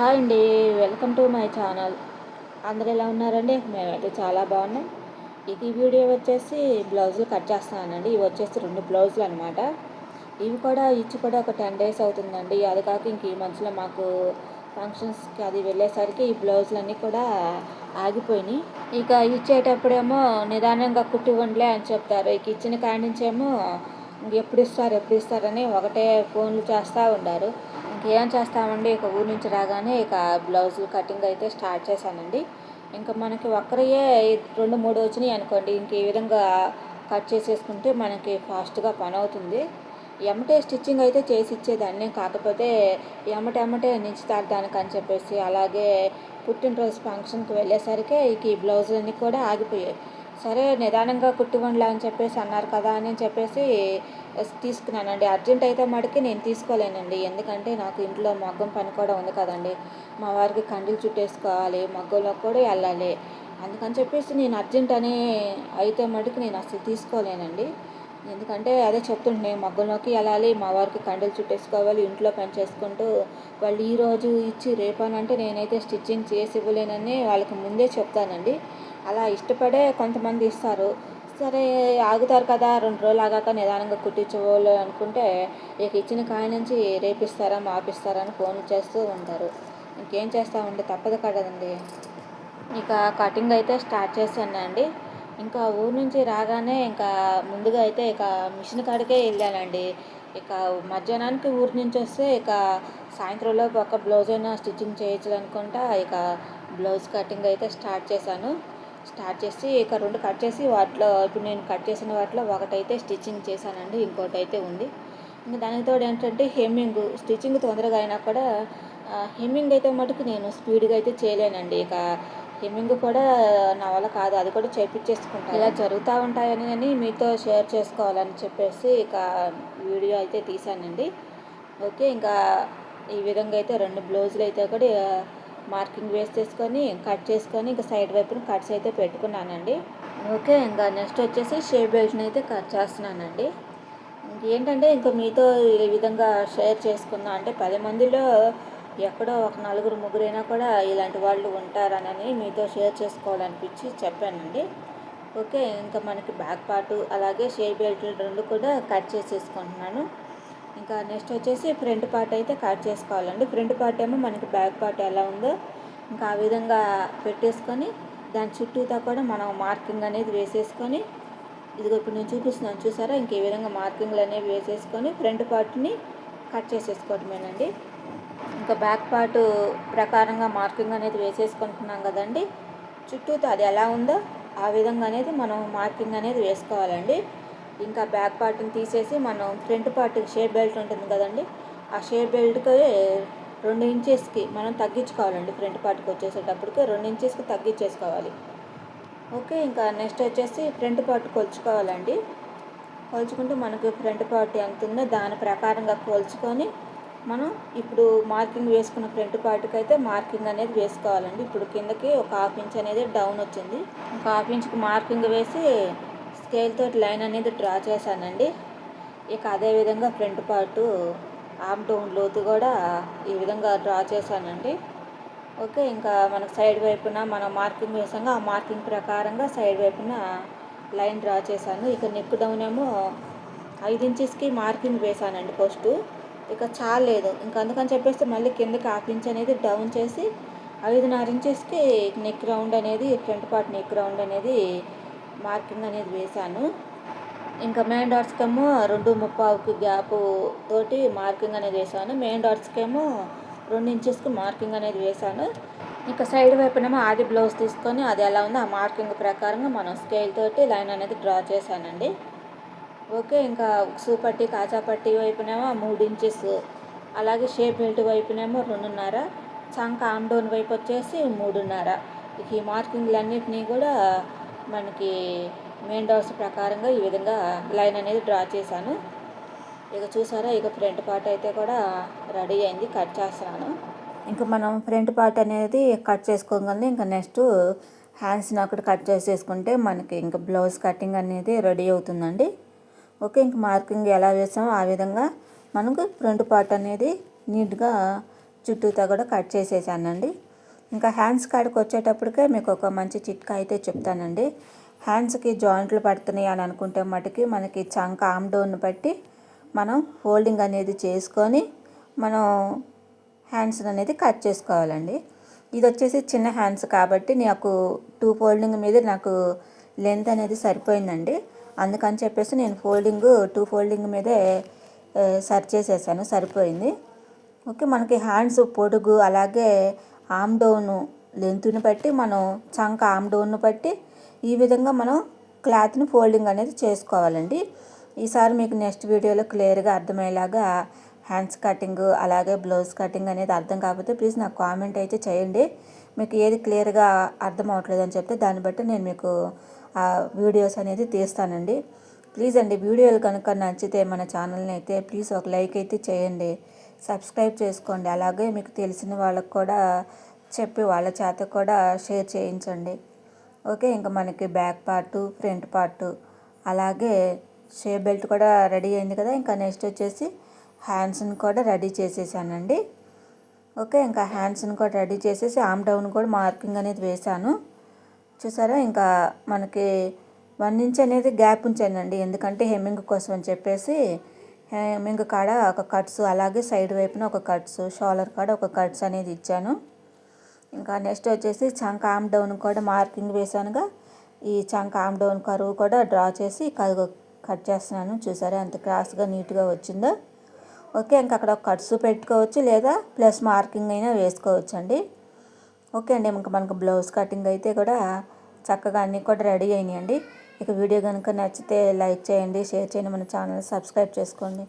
Hi అండి welcome to my channel. అందరూ ఎలా ఉన్నారండి? మేమైతే చాలా బాగున్నాం. ఇది వీడియో వచ్చేసి బ్లౌజులు కట్ చేస్తానండి. ఇవి వచ్చేసి రెండు బ్లౌజులు అనమాట ఇవి కూడా ఇచ్చి కూడా ఒక టెన్ డేస్ అవుతుందండి. అది కాక ఇంక ఈ మధ్యలో మాకు ఫంక్షన్స్కి అది వెళ్ళేసరికి ఈ బ్లౌజులన్నీ కూడా ఆగిపోయినాయి. ఇక ఇచ్చేటప్పుడేమో నిదానంగా కుట్టివ్వండిలే అని చెప్తారు. ఇక ఇచ్చిన కాడి నుంచేమో ఎప్పుడు ఇస్తారు ఎప్పుడు ఇస్తారని ఒకటే ఫోన్లు చేస్తూ ఉండారు. ఇంకేం చేస్తామండి? ఇక ఊరి నుంచి రాగానే ఇక బ్లౌజులు కటింగ్ అయితే స్టార్ట్ చేశానండి. ఇంకా మనకి ఒక్కరియే రెండు మూడు వచ్చినాయి అనుకోండి. ఇంక ఈ విధంగా కట్ చేసేసుకుంటే మనకి ఫాస్ట్గా పని అవుతుంది. ఎమటే స్టిచ్చింగ్ అయితే చేసి ఇచ్చేదాన్ని. కాకపోతే ఎమటెమటే నించుతారు దానికి అని చెప్పేసి అలాగే పుట్టినరోజు ఫంక్షన్కి వెళ్ళేసరికి ఇక ఈ బ్లౌజులన్నీ కూడా ఆగిపోయాయి. సరే నిదానంగా కుట్టివ్వండిలే అని చెప్పేసి అన్నారు కదా అని చెప్పేసి తీసుకున్నానండి. అర్జెంట్ అయితే మటుకి నేను తీసుకోలేనండి. ఎందుకంటే నాకు ఇంట్లో మగ్గం పని కూడా ఉంది కదండి. మా వారికి కండిలు చుట్టేసుకోవాలి మగ్గంలో కూడా వెళ్ళాలి. అందుకని చెప్పేసి నేను అర్జెంట్ అని అయితే మటుకు నేను అసలు తీసుకోలేనండి. ఎందుకంటే అదే చెప్తుంటే మగ్గంలోకి వెళ్ళాలి మా వారికి కండలు చుట్టేసుకోవాలి ఇంట్లో పని చేసుకుంటూ వాళ్ళు ఈరోజు ఇచ్చి రేపనంటే నేనైతే స్టిచ్చింగ్ చేసి ఇవ్వలేనని వాళ్ళకి ముందే చెప్తానండి. అలా ఇష్టపడే కొంతమంది ఇస్తారు. సరే ఆగుతారు కదా రెండు రోజులు ఆగాక నిదానంగా కుట్టించుకోవాలి అనుకుంటే ఇక ఇచ్చిన కాయ నుంచి రేపిస్తారా మాపిస్తారా అని ఫోన్ చేస్తూ ఉంటారు. ఇంకేం చేస్తామండి? తప్పదు కదండి. ఇక కటింగ్ అయితే స్టార్ట్ చేశానండి ఇంకా ఊరు నుంచి రాగానే ఇంకా ముందుగా అయితే ఇక మిషన్ కాడికే వెళ్ళానండి. ఇక మధ్యాహ్నానికి ఊరి నుంచి వస్తే ఇక సాయంత్రంలో ఒక బ్లౌజ్ అయినా స్టిచ్చింగ్ చేయొచ్చు అనుకుంటా ఇక బ్లౌజ్ కటింగ్ అయితే స్టార్ట్ చేశాను. స్టార్ట్ చేసి ఇక రెండు కట్ చేసి వాటిలో ఇప్పుడు నేను కట్ చేసిన వాటిలో ఒకటైతే స్టిచ్చింగ్ చేశానండి ఇంకోటి అయితే ఉంది. ఇంకా దానికి తోడు ఏంటంటే హెమ్మింగ్ స్టిచ్చింగ్ తొందరగా అయినా కూడా హెమ్మింగ్ అయితే మటుకు నేను స్పీడ్గా అయితే చేయలేనండి. ఇక హెమ్మింగ్ కూడా నా వల్ల కాదు అది కూడా చేపించేసుకుంటాను ఇలా జరుగుతూ ఉంటాయని అని మీతో షేర్ చేసుకోవాలని చెప్పేసి ఇక వీడియో అయితే తీశానండి. ఓకే ఇంకా ఈ విధంగా అయితే రెండు బ్లౌజులు అయితే కూడా మార్కింగ్ వేసేసుకొని కట్ చేసుకొని ఇంకా సైడ్ వైపున కట్స్ అయితే పెట్టుకున్నానండి. ఓకే ఇంకా నెక్స్ట్ వచ్చేసి షేప్ బెల్ట్ని అయితే కట్ చేస్తున్నానండి. ఏంటంటే ఇంకా మీతో ఈ విధంగా షేర్ చేసుకుందాం అంటే పది మందిలో ఎక్కడో ఒక నలుగురు ముగ్గురైనా కూడా ఇలాంటి వాళ్ళు ఉంటారనని మీతో షేర్ చేసుకోవాలనిపించి చెప్పానండి. ఓకే ఇంకా మనకి బ్యాక్ పార్ట్ అలాగే షేప్ బెల్ట్లు రెండు కూడా కట్ చేసేసుకుంటున్నాను. ఇంకా నెక్స్ట్ వచ్చేసి ఫ్రంట్ పార్ట్ అయితే కట్ చేసుకోవాలండి. ఫ్రంట్ పార్ట్ ఏమో మనకి బ్యాక్ పార్ట్ ఎలా ఉందో ఇంకా ఆ విధంగా పెట్టేసుకొని దాని చుట్టూతో కూడా మనం మార్కింగ్ అనేది వేసేసుకొని ఇదిగో ఇప్పుడు నేను చూపిస్తున్నాను చూసారా? ఇంక ఈ విధంగా మార్కింగ్లు అనేవి వేసేసుకొని ఫ్రంట్ పార్ట్ని కట్ చేసేసుకోవటమేనండి. ఇంకా బ్యాక్ పార్ట్ ప్రకారంగా మార్కింగ్ అనేది వేసేసుకుంటున్నాం కదండి. చుట్టూతో అది ఎలా ఉందో ఆ విధంగా అనేది మనం మార్కింగ్ అనేది వేసుకోవాలండి. ఇంకా బ్యాక్ పార్ట్ని తీసేసి మనం ఫ్రంట్ పార్ట్కి షేప్ బెల్ట్ ఉంటుంది కదండి ఆ షేప్ బెల్ట్కి రెండు ఇంచెస్కి మనం తగ్గించుకోవాలండి. ఫ్రంట్ పార్ట్కి వచ్చేసేటప్పటికి రెండు ఇంచెస్కి తగ్గించేసుకోవాలి. ఓకే ఇంకా నెక్స్ట్ వచ్చేసి ఫ్రంట్ పార్ట్ కొలుచుకోవాలండి. కొలుచుకుంటూ మనకు ఫ్రంట్ పార్ట్ ఎంత ఉందో దాని ప్రకారంగా కొలుచుకొని మనం ఇప్పుడు మార్కింగ్ వేసుకున్న ఫ్రంట్ పార్ట్కి అయితే మార్కింగ్ అనేది వేసుకోవాలండి. ఇప్పుడు కిందకి ఒక హాఫ్ ఇంచ్ అనేది డౌన్ వచ్చింది. ఒక హాఫ్ ఇంచ్కి మార్కింగ్ వేసి స్కేల్తో లైన్ అనేది డ్రా చేశానండి. ఇక అదేవిధంగా ఫ్రంట్ పార్టు ఆమ్ డౌన్ లోతు కూడా ఈ విధంగా డ్రా చేశానండి. ఓకే ఇంకా మనకు సైడ్ వైపున మనం మార్కింగ్ వేసాము ఆ మార్కింగ్ ప్రకారంగా సైడ్ వైపున లైన్ డ్రా చేశాను. ఇక నెక్ డౌన్ ఏమో ఐదు ఇంచెస్కి మార్కింగ్ వేశానండి ఫస్ట్. ఇక చాలేదు ఇంకా అందుకని చెప్పేసి మళ్ళీ కిందకి హాఫ్ ఇంచ్ అనేది డౌన్ చేసి ఐదున్నర ఇంచెస్కి నెక్ రౌండ్ అనేది ఫ్రంట్ పార్ట్ నెక్ రౌండ్ అనేది మార్కింగ్ అనేది వేశాను. ఇంకా మెయిన్ డాట్స్కేమో రెండు ముప్పావుకి గ్యాప్ తోటి మార్కింగ్ అనేది వేసాను మెయిన్ డాట్స్కేమో రెండు ఇంచెస్కి మార్కింగ్ అనేది వేసాను ఇంకా సైడ్ వైపునేమో ఆది బ్లౌజ్ తీసుకొని అది ఎలా ఉందో ఆ మార్కింగ్ ప్రకారంగా మనం స్కేల్ తోటి లైన్ అనేది డ్రా చేశానండి. ఓకే ఇంకా ఉక్సు పట్టి కాజా పట్టి వైపునేమో మూడు ఇంచెస్ అలాగే షేప్ బెల్ట్ వైపునేమో రెండున్నర చంక ఆమ్డోన్ వైపు వచ్చేసి మూడున్నర. ఈ మార్కింగ్లన్నింటినీ కూడా మనకి మెయిన్ డాట్స్ ప్రకారంగా ఈ విధంగా లైన్ అనేది డ్రా చేశాను. ఇక చూసారా ఇక ఫ్రంట్ పార్ట్ అయితే కూడా రెడీ అయింది కట్ చేస్తున్నాను. ఇంకా మనం ఫ్రంట్ పార్ట్ అనేది కట్ చేసుకోగలని? ఇంకా నెక్స్ట్ హ్యాండ్స్ని అక్కడ కట్ చేసేసుకుంటే మనకి ఇంకా బ్లౌజ్ కటింగ్ అనేది రెడీ అవుతుందండి. ఓకే ఇంక మార్కింగ్ ఎలా వేసామో ఆ విధంగా మనకు ఫ్రంట్ పార్ట్ అనేది నీట్గా చుట్టూతో కూడా కట్ చేసేసానండి. ఇంకా హ్యాండ్స్ కాడికి వచ్చేటప్పటికే మీకు ఒక మంచి చిట్కా అయితే చెప్తానండి. హ్యాండ్స్కి జాయింట్లు పడుతున్నాయి అని అనుకుంటే మటుకి మనకి చంక ఆమ్ డౌన్ బట్టి మనం ఫోల్డింగ్ అనేది చేసుకొని మనం హ్యాండ్స్ అనేది కట్ చేసుకోవాలండి. ఇది వచ్చేసి చిన్న హ్యాండ్స్ కాబట్టి నాకు టూ ఫోల్డింగ్ మీద నాకు లెంత్ అనేది సరిపోయిందండి. అందుకని చెప్పేసి నేను ఫోల్డింగ్ టూ ఫోల్డింగ్ మీదే సరి చేసేసాను సరిపోయింది. ఓకే మనకి హ్యాండ్స్ పొడుగు అలాగే ఆమ్ డౌను లెంత్ని బట్టి మనం చంక ఆమ్ డౌన్ను బట్టి ఈ విధంగా మనం క్లాత్ని ఫోల్డింగ్ అనేది చేసుకోవాలండి. ఈసారి మీకు నెక్స్ట్ వీడియోలో క్లియర్గా అర్థమయ్యేలాగా హ్యాండ్స్ కటింగ్ అలాగే బ్లౌజ్ కటింగ్ అనేది అర్థం కాకపోతే ప్లీజ్ నాకు కామెంట్ అయితే చేయండి. మీకు ఏది క్లియర్గా అర్థం అవ్వట్లేదు అని చెప్తే దాన్ని బట్టి నేను మీకు ఆ వీడియోస్ అనేది తీస్తానండి. ప్లీజ్ అండి వీడియోలు కనుక నచ్చితే మన ఛానల్ని అయితే ప్లీజ్ ఒక లైక్ అయితే చేయండి. సబ్స్క్రైబ్ చేసుకోండి. అలాగే మీకు తెలిసిన వాళ్ళకు కూడా చెప్పి వాళ్ళ చేత కూడా షేర్ చేయించండి. ఓకే ఇంకా మనకి బ్యాక్ పార్ట్ ఫ్రంట్ పార్ట్ అలాగే షే బెల్ట్ కూడా రెడీ అయింది కదా. ఇంకా నెక్స్ట్ వచ్చేసి హ్యాండ్స్ని కూడా రెడీ చేసేసానండి. ఓకే ఇంకా హ్యాండ్స్ని కూడా రెడీ చేసేసి ఆమ్ డౌన్ కూడా మార్కింగ్ అనేది వేశాను. చూసారా ఇంకా మనకి వన్ ఇంచ్ అనేది గ్యాప్ ఉంచానండి. ఎందుకంటే హెమ్మింగ్ కోసం అని చెప్పేసి హెమ్మింగ్ కాడ ఒక కట్స్ అలాగే సైడ్ వైపున ఒక కట్స్ షోలర్ కాడ ఒక కట్స్ అనేది ఇచ్చాను. ఇంకా నెక్స్ట్ వచ్చేసి చంక్ ఆమ్ డౌన్ కూడా మార్కింగ్ వేసానుగా ఈ చంక్ ఆమ్ డౌన్ కరువు కూడా డ్రా చేసి కట్ చేస్తున్నాను. చూసారా ఎంత క్రాస్గా నీట్గా వచ్చిందో. ఓకే ఇంకా అక్కడ ఒక కట్స్ పెట్టుకోవచ్చు లేదా ప్లస్ మార్కింగ్ అయినా వేసుకోవచ్చు అండి ఓకే అండి ఇంకా మనకు బ్లౌజ్ కటింగ్ అయితే కూడా చక్కగా అన్నీ కూడా రెడీ అయినాయండి. ఇక వీడియో కనుక నచ్చితే లైక్ చేయండి షేర్ చేయండి మన ఛానల్ సబ్స్క్రైబ్ చేసుకోండి.